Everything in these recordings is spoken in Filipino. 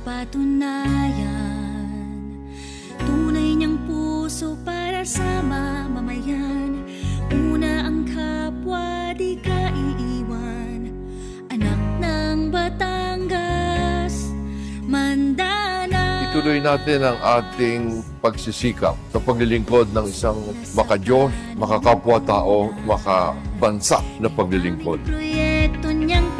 katunayan Tunay niyang puso para sa mamamayan. Una ang kapwa, di ka iiwan. Anak ng Batangas, Mandana. Ituloy natin ang ating pagsisikap sa paglilingkod ng isang makadiyos, makakapwa-tao, makabansa na paglilingkod. Proyekto niyang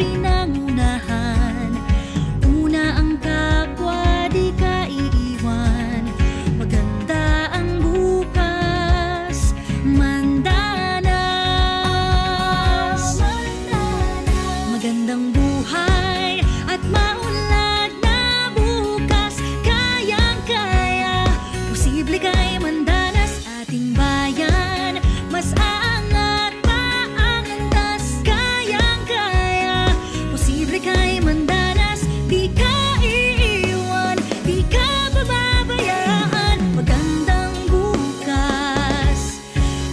pababayaan Magandang bukas,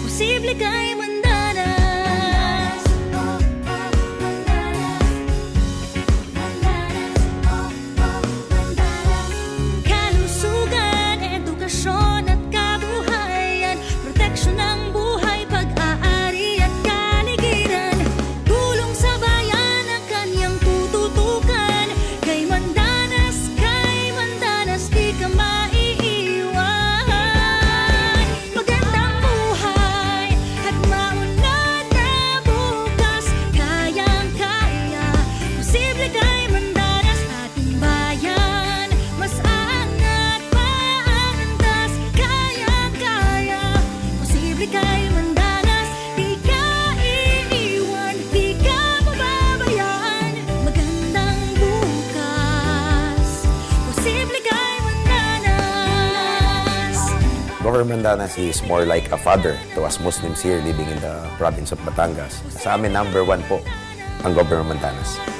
posible kay Mandanas Government Mandanas is more like a father to us Muslims here living in the province of Batangas. Sa amin, number one po ang Government Mandanas.